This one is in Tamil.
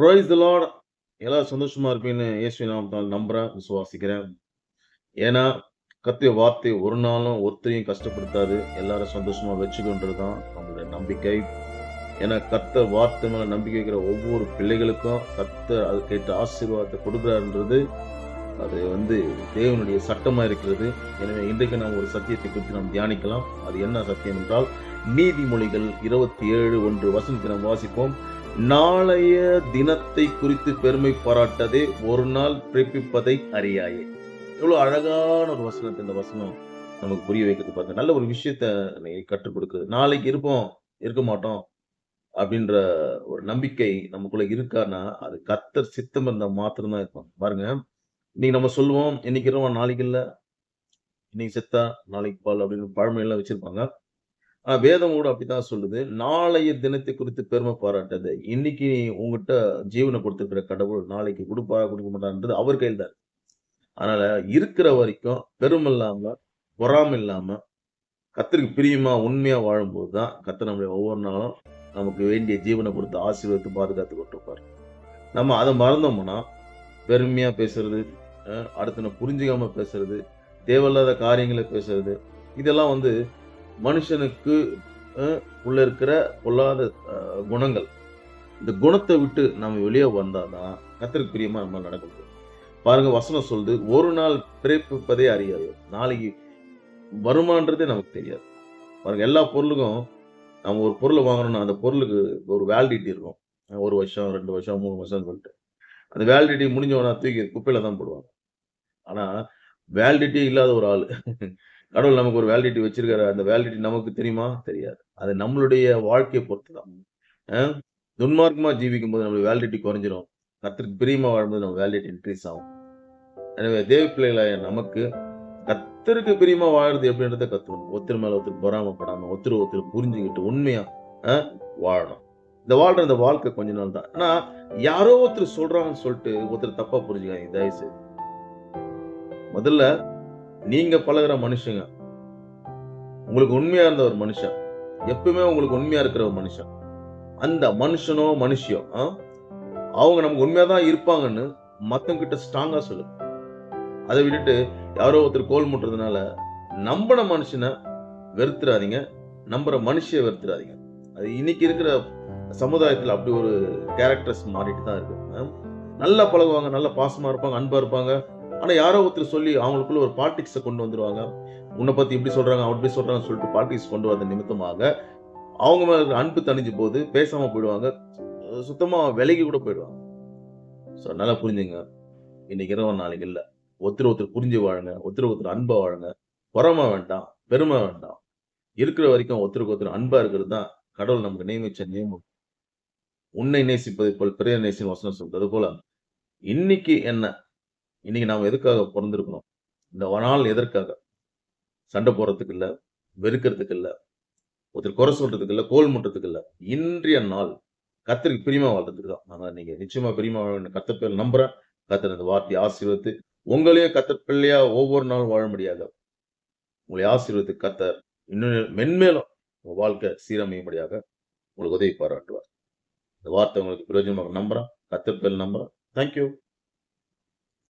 ப்ரைஸ் த லார்ட் எல்லாம் சந்தோஷமா இருப்பீங்கன்னு இயேசு நாமத்தால் நம்புறேன் விசுவாசிக்கிறேன். ஏன்னா கத்திய வார்த்தை ஒரு நாளும் ஒருத்தரையும் கஷ்டப்படுத்தாது. எல்லாரும் சந்தோஷமா வச்சுக்கொன்றது தான் நம்மளுடைய நம்பிக்கை. ஏன்னா கத்த வார்த்தை மேல நம்பிக்கை வைக்கிற ஒவ்வொரு பிள்ளைகளுக்கும் கத்த அது கேட்ட ஆசீர்வாதத்தை கொடுக்குறாருன்றது. அது வந்து தேவனுடைய சட்டமாக இருக்கிறது. எனவே இன்றைக்கு நாம் ஒரு சத்தியத்தை குறித்து நாம் தியானிக்கலாம். அது என்ன சத்தியம் என்றால் நீதிமொழிகள் இருபத்தி ஏழு ஒன்று வசனத்தை நாம் வாசிப்போம். நாளைய தினத்தை குறித்து பெருமை பாராட்டதே ஒரு நாள் பிறப்பிப்பதை அறியாயே. எவ்வளவு அழகான ஒரு வசனத்தை இந்த வசனம் நமக்கு புரிய வைக்கிறது பார்த்தா நல்ல ஒரு விஷயத்த கற்றுக் கொடுக்குது. நாளைக்கு இருப்போம் இருக்க மாட்டோம் அப்படின்ற ஒரு நம்பிக்கை நமக்குள்ள இருக்கான்னா அது கத்தர் சித்தம் இருந்தால் மாத்திரம்தான் இருக்கும் பாருங்க இன்னைக்கு நம்ம சொல்லுவோம் இன்னைக்கு இருவோம் நாளைக்கு இல்லை. இன்னைக்கு செத்தா? நாளைக்கு பால் அப்படின்னு பழமையெல்லாம் வச்சிருப்பாங்க. ஆனால் வேதம் கூட அப்படித்தான் சொல்லுது. நாளைய தினத்தை குறித்து பெருமை பாராட்டது. இன்னைக்கு உங்ககிட்ட ஜீவனை கொடுத்துருக்கிற கடவுள் நாளைக்கு கொடுப்பா கொடுக்க மாட்டான்றது அவர் கையில் தான் அதனால இருக்கிற வரைக்கும் பெருமை இல்லாம பொறாமை இல்லாம கத்தருக்கு பிரியமா உண்மையா வாழும்போது தான் கத்தர் நம்முடைய ஒவ்வொரு நாளும் நமக்கு வேண்டிய ஜீவனை கொடுத்து ஆசீர்வதித்து பாதுகாத்து கொண்டிருப்பார். நம்ம அதை மறந்தோம்னா பெருமையா பேசுறது அடுத்த புரிஞ்சுக்காம பேசுறது தேவையில்லாத காரியங்களை பேசுறது இதெல்லாம் வந்து மனுஷனுக்கு உள்ள இருக்கிற பொல்லாத குணங்கள். இந்த குணத்தை விட்டு நம்ம வெளியே வந்தாதான் கத்திரிக்கு பிரியமா நம்ம நடக்க முடியும். பாருங்க வசனம் சொல்லுது ஒரு நாள் பிறப்பிப்பதே அறியாது. நாளைக்கு வருமானன்றதே நமக்கு தெரியாது. பாருங்க எல்லா பொருளுக்கும் நம்ம ஒரு பொருளை வாங்கணும்னா அந்த பொருளுக்கு ஒரு வேலிடிட்டி இருக்கும். ஒரு வருஷம் ரெண்டு வருஷம் மூணு வருஷம் சொல்லிட்டு. அந்த வேலிடிட்டி முடிஞ்சவனா தூக்கி குப்பையில தான் போடுவாங்க. ஆனா வேலிடிட்டி இல்லாத ஒரு ஆள். கடவுள் நமக்கு ஒரு வேலிடிட்டி வச்சிருக்காரு அந்த வேலிடிட்டி நமக்கு தெரியுமா? தெரியாது. அது நம்மளுடைய வாழ்க்கையை பொறுத்து தான் துன்மார்க்கமாக ஜீவிக்கும் போது நம்மளுடைய வேலிடிட்டி குறைஞ்சிரும். கத்திற்கு பிரியமாக வாழும்போது நம்ம வேலிடிட்டி இன்க்ரீஸ் ஆகும். எனவே தேவ பிள்ளைகளாய நமக்கு கத்தருக்கு பிரியமா வாழுறது எப்படின்றத கத்துக்கணும். ஒருத்தர் மேல ஒருத்தர் பொறாமப்படாம ஒருத்தர் ஒருத்தர் புரிஞ்சுக்கிட்டு உண்மையா வாழணும். இந்த வாழ்ற இந்த வாழ்க்கை கொஞ்ச நாள் தான். ஆனா யாரோ ஒருத்தர் சொல்றாங்கன்னு சொல்லிட்டு ஒருத்தர் தப்பா புரிஞ்சுக்காங்க தயவு செய்து முதல்ல நீங்க பழகுற மனுஷங்க உங்களுக்கு உண்மையா இருந்த ஒரு மனுஷன் எப்பவுமே உங்களுக்கு உண்மையா இருக்கிற ஒரு மனுஷன். அந்த மனுஷனோ மனுஷியோ ஆ? அவங்க நமக்கு உண்மையா தான் இருப்பாங்கன்னு மத்தவங்க கிட்ட ஸ்ட்ராங்கா சொல்லு. அதை விட்டுட்டு யாரோ ஒருத்தர் கோல் முட்டுறதுனால நம்பின மனுஷனை வெறுத்துறாதீங்க நம்புற மனுஷிய வெறுத்துறாதீங்க. அது இன்னைக்கு இருக்கிற சமுதாயத்தில் அப்படி ஒரு கேரக்டர்ஸ் மாறிட்டு தான் இருக்கு. ஆ? நல்லா பழகுவாங்க நல்ல பாசமா இருப்பாங்க அன்பா இருப்பாங்க. ஆனால் யாரோ ஒருத்தர் சொல்லி அவங்களுக்குள்ள ஒரு பாலிடிக்ஸை கொண்டு வந்துருவாங்க. உன்னை பற்றி இப்படி சொல்கிறாங்க அவன் இப்படி சொல்கிறாங்கன்னு சொல்லிட்டு பாலிடிக்ஸ் கொண்டு வந்த நிமித்தமாக அவங்க மேலே இருக்கிற அன்பு தணிஞ்சு போது பேசாமல் போயிடுவாங்க. சுத்தமாக விலகி கூட போயிடுவாங்க. ஸோ நல்லா புரிஞ்சுங்க. இன்னைக்கு இரவு நாளைக்கு இல்லை. ஒருத்தர் ஒருத்தர் புரிஞ்சு வாழுங்க ஒருத்தர் ஒருத்தர் அன்பா வாழுங்க. பொறாம வேண்டாம் பெருமை வேண்டாம். இருக்கிற வரைக்கும் ஒருத்தருக்கு ஒருத்தர் அன்பா இருக்கிறது தான் கடவுள் நமக்கு நியமிச்ச நியமம். உன்னை நேசிப்பதை போல் பிறைய நேசின்னு வசனம் சொல்றது போல இன்னைக்கு என்ன இன்னைக்கு நாம் எதுக்காக பிறந்திருக்கணும்? இந்த நாள் எதற்காக? சண்டை போடுறதுக்கு இல்லை வெறுக்கிறதுக்கு இல்லை ஒருத்தர் குறை சொல்றதுக்கு இல்லை கோல் முட்டுறதுக்கு இல்லை. இன்றைய நாள் கத்திரிக்கு பிரியமா வாழ்றதுக்கு தான். நாங்கள் நீங்க நிச்சயமா பிரியமா வாழ கத்த பேர் நம்புறேன். கத்தர் அந்த வார்த்தையை ஆசீர்வத்து உங்களையும் கத்தர் பிள்ளையா ஒவ்வொரு நாளும் வாழ முடியாது உங்களை ஆசீர்வத்து கத்தர் இன்னும் மென்மேலும் உங்கள் வாழ்க்கை சீரமையும்படியாக உங்களுக்கு உதவி பாராட்டுவார் இந்த வார்த்தை உங்களுக்கு பிரயோஜனமாக நம்புறேன். கத்தர் பேர் நம்புறேன். தேங்க்யூ